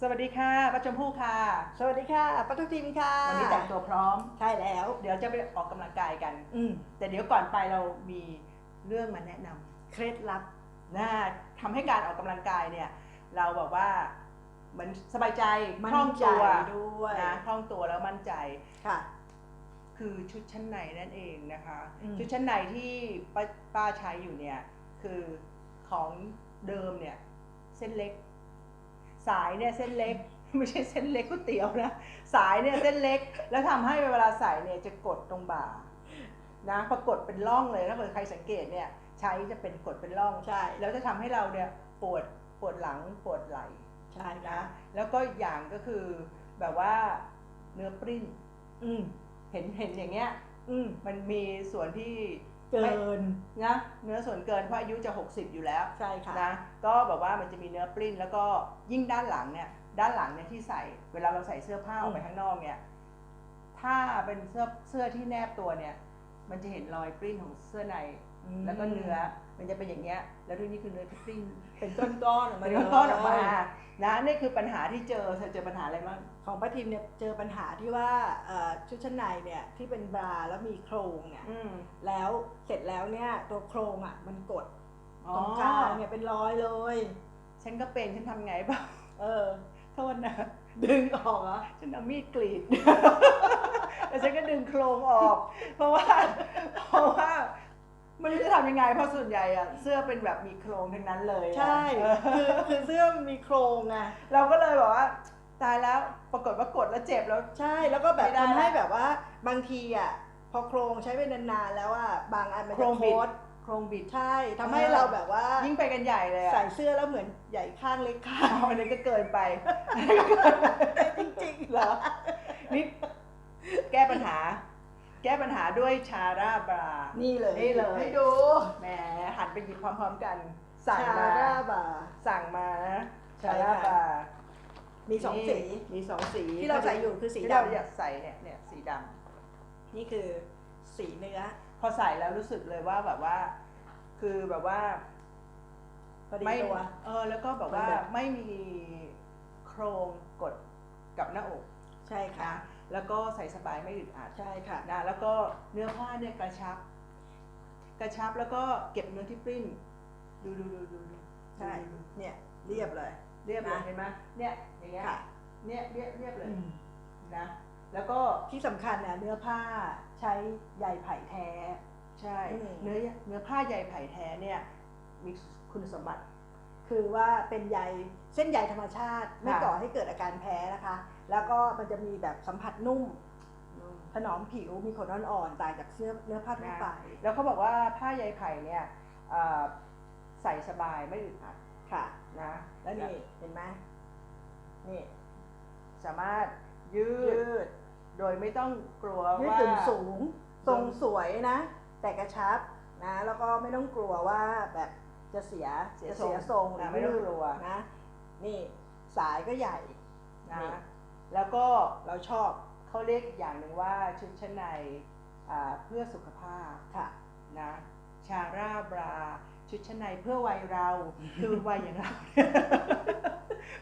สวัสดีค่ะป้าชมพู่ค่ะ สวัสดีค่ะปัทุทิมค่ะวันนี้แต่งตัวพร้อม ใช่แล้ว เดี๋ยวจะไปออกกำลังกายกัน อืมแต่เดี๋ยวก่อนไปเรามีเรื่องมาแนะนำเคล็ดลับนะทำให้การออกกำลังกายเนี่ย เราแบบว่าเหมือนสบายใจมั่คล่องนใจตัวด้วยนะคล่องตัวแล้วมั่นใจ ค่ะ คือชุดชั้นในนั่นเองนะคะ อืม ชุดชั้นในที่ป้าป้าใช้อยู่เนี่ย คือของเดิมเนี่ย เส้นเล็ก สายเนี่ยเส้นเล็ก ไม่ใช่เส้นเล็กก๋วยเตี๋ยวนะ สายเนี่ยเส้นเล็ก แล้วทำให้เวลาใส่เนี่ยจะกดตรงบ่านะพอกดเป็นร่องเลยถ้าเกิดใครสังเกตเนี่ยใช้จะเป็นกดเป็นร่องใช่แล้วจะทำให้เราเนี่ยปวดปวดหลังปวดไหล่ใช่นะนะแล้วก็อีกอย่างก็คือแบบว่าเนื้อปริ้น อืมเห็นเห็นอย่างเงี้ย อืมมันมีส่วนที่ เกินนะเนื้อส่วนเกินเพราะอายุจะ 60 อยู่แล้วใช่ค่ะนะก็แบบว่ามันจะมีเนื้อปริ้น แล้วก็ยิ่งด้านหลังเนี่ยด้านหลังเนี่ยที่ใส่เวลาเราใส่เสื้อผ้าออกไปข้างนอกเนี่ยถ้าเป็นเสื้อเสื้อที่แนบตัวเนี่ย มันจะเห็นรอยปริ้นของเสื้อในอืมแล้วก็เนื้อ มันจะเป็นอย่างเงี้ย แล้วด้วยนี่คือเนื้อที่ปริ้นเป็นก้อนๆออกมามันเลยก็ก้อนออกมา นะนี่คือปัญหาที่เจอเธอเจอปัญหาอะไรบ้าง ของป้าทิมเนี่ยเจอปัญหาที่ว่าเอ่อชุดชั้นในเนี่ยที่เป็นบราแล้วมีโครงเนี่ยอืมแล้วเสร็จแล้วเนี่ยตัวโครงอะมันกดอ๋อตรงกลางเนี่ยเป็นรอยเลย ฉันก็เป็นฉันทำไงบ้างเออ โทษนะ ดึงออกเหรอฉันเอามีดกรีด แล้วฉันก็ดึงโครงออก เพราะว่า เพราะว่า ไม่รู้จะทำยังไงเพราะส่วนใหญ่อะเสื้อเป็นแบบมีโครงทั้งนั้นเลยอะใช่ เออคือคือเสื้อมันมีโครงไงเราก็เลยบอกว่าตายแล้วปรากฏว่ากดแล้วเจ็บแล้ว ใช่แล้วก็แบบไม่ได้ ทำให้ละแบบว่าบางทีอะพอโครงใช้ไปนานๆแล้วอะบางอันมันโครจะงบิดโคดโครงบิด ใช่ทำให้เออเราแบบว่ายิ่งไปกันใหญ่เลยอะใส่เสื้อแล้วเหมือนใหญ่ข้างเล็กข้างเอาอันนี้ก็เกินไป จริงเหรอ นี่แก้ปัญหา แก้ปัญหาด้วยชาร่าบราๆนี่เลย นี่เลยให้ดูแหมหันไปหยิบพร้อมๆกัน สั่งชามาร่าบาสั่งมานะใช่ชาร่าค่ะบรามีสองสี นี่มีสองสีที่เราใส่อยู่คือสีที่เราดำ อยากใส่เนี่ยเนี่ยสีดำนี่คือสีเนื้อพอใส่แล้วรู้สึกเลยว่าแบบว่า คือแบบว่า พอดีไม่ตัว เออแล้วก็แบบว่ามันแบบ ไม่มีโครงกดกับหน้าอก ใช่ค่ะนะแล้วก็ใส่สบายไม่อึดอัดใช่ค่ะนะแล้วก็เนื้อผ้าเนี่ยกระชับ กระชับแล้วก็เก็บเนื้อที่ปริ้น ดูดูดูดูดูใช่ดูดูเนี่ยเรียบเลย เรียบเลยนะเห็นไหมเนี่ยอย่างเงี้ยค่ะเนี่ยเรียบเรียบเลยอืมนะแล้วก็ที่สำคัญเนี่ยเนื้อผ้าใช้ใยไผ่แท้ ใช่อืมเนื้อเนื้อผ้าใยไผ่แท้เนี่ยมีคุณสมบัติ คือว่าเป็นใยเส้นใยธรรมชาติไม่ค่ะก่อให้เกิดอาการแพ้นะคะ แล้วก็มันจะมีแบบสัมผัสนุ่ม ถนอมผิวมีขนอ่อนๆต่างจากเสื้อเนื้อผ้าทั่วไป แล้วเขาบอกว่าผ้าใยไผ่เนี่ยเอ่อใส่สบายไม่อึดอัดค่ะนะแล้วนี่เห็นไหมนี่สามารถยืยืดดโดยไม่ต้องกลัวยืดว่าหยุ่นสูงทรงสวยนะ แต่กระชับนะ แล้วก็ไม่ต้องกลัวว่าแบบจะเสียเสียจะทรงเสียทรงหรือะอไม่ต้องยืดกลัวนะ นี่สายก็ใหญ่นะนี่ แล้วก็เราชอบเขาเรียกอีกอย่างหนึ่งว่าชุดชั้นในอ่าเพื่อสุขภาพค่ะนะชาร่าบราชุดชั้นในเพื่อวัยเราคือวัยอย่างเรา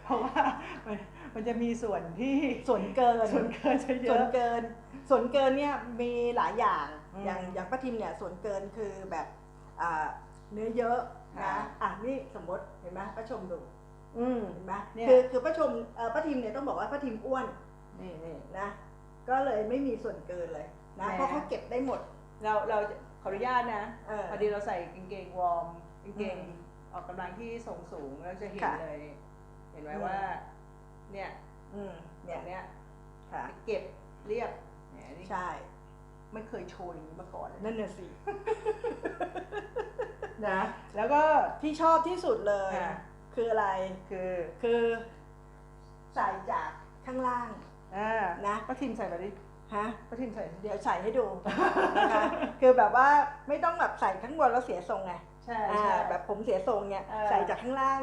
เพราะว่ามันมันจะมีส่วนที่ส่วนเกินส่วนเกินจะเยส่วนอะเกิน ส่วนเกินเนี่ยมีหลายอย่างอืมอย่างอย่างป้าทิมเนี่ยส่วนเกินคือแบบอ่าเนื้อเยอะค่ะนะอะนี่สมมติเห็นไหมป้าชมดู อืมเห็นไหมเนี่ย คือคือป้าชมเอ่อป้าทิมเนี่ยต้องบอกว่าป้าทิมอ้วนนี่นี่ นะ ก็เลยไม่มีส่วนเกินเลยนะ แหม เพราะเขาเก็บได้หมด เราเราจะขออนุญาตนะเออ พอดีเราใส่กางเกงวอร์มกางเกงอืมออกกำลังที่ทรงสูงแล้วจะเห็นค่ะเลย เห็นไหมอืม ว่า เนี่ยอืมเนี่เนี่ยยเนี่ยค่ะ เก็บเรียบเนี่ยนี่ใช่ ไม่เคยโชว์อย่างนี้มาก่อนเลยนั่นน่ะสิ นะ แล้วก็ ที่ชอบที่สุดเลย ค่ะ คืออะไรคือคือใส่จากข้างล่างอ่านะป้าทิมใส่มาดิฮะป้าทิมใส่ เดี๋ยวใส่ให้ดูนะคะ คือแบบว่าไม่ต้องแบบใส่ข้างบนแล้วเสียทรงไงใช่อ่าใช่ แบบผมเสียทรงเนี่ยเออ ใส่จากข้างล่าง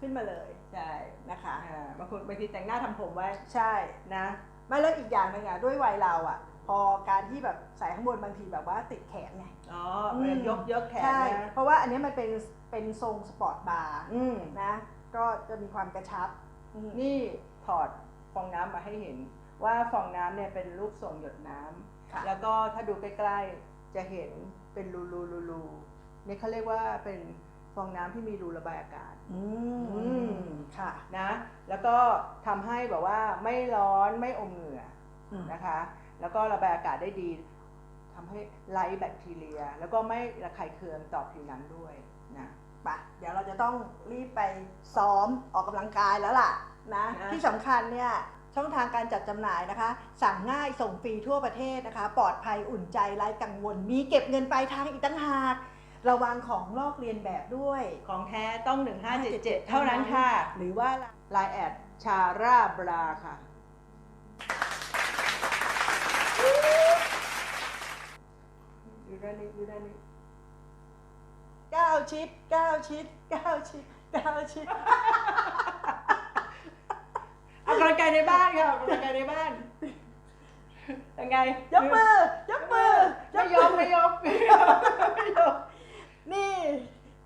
ขึ้นมาเลยใช่นะคะ อ่าบางคนบางทีแต่งหน้าทำผมไว้ใช่นะไม่แล้วอีกอย่างหนึ่งอะด้วยวัยเราอะ พอการที่แบบใส่ข้างบนบางทีแบบว่าติดแขนไง อ๋ออืมยกยกแขนใช่ นะเพราะว่าอันนี้มันเป็นเป็นทรงสปอร์ตบาร์อืมนะ ก็จะมีความกระชับอืมนี่ถอดฟองน้ำมาให้เห็น ว่าฟองน้ำเนี่ยเป็นรูปทรงหยดน้ำค่ะ แล้วก็ถ้าดูใกล้ๆ จะเห็นเป็นรูรูรูรูนี่เขาเรียกว่าเป็นฟองน้ำที่มีรูระบายอากาศ อือืมมค่ะนะ แล้วก็ทำให้แบบว่าไม่ร้อนไม่อมเหงื่ออืมนะคะ แล้วก็ระบายอากาศได้ดีทำให้ไล่แบคทีเรีย แล้วก็ไม่ระคายเคืองต่อผิวหนังด้วยนะไปเดี๋ยวเราจะต้องรีบไปซ้อมออกกำลังกายแล้วล่ะนะนะที่สำคัญเนี่ยช่องทางการจัดจำหน่ายนะคะ สั่งง่ายส่งฟรีทั่วประเทศนะคะ ปลอดภัยอุ่นใจไร้กังวล มีเก็บเงินปลายทางอีกตั้งหากระวังของลอกเลียนแบบด้วย ของแท้ต้อง 1577 เท่านั้นค่ะ หรือว่าไลน์แอดชาร่าบราค่ะ ด้านนี้ดูด้านนี้ก้าชิดก้าชิดก้าวชิดก้าวชิดเอากำลังกายในบ้านค่ะกกำลังกายในบ้านยังไงยกมือยกมือไม่ยกไม่ยกไม่ยกนี่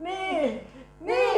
นี่นี่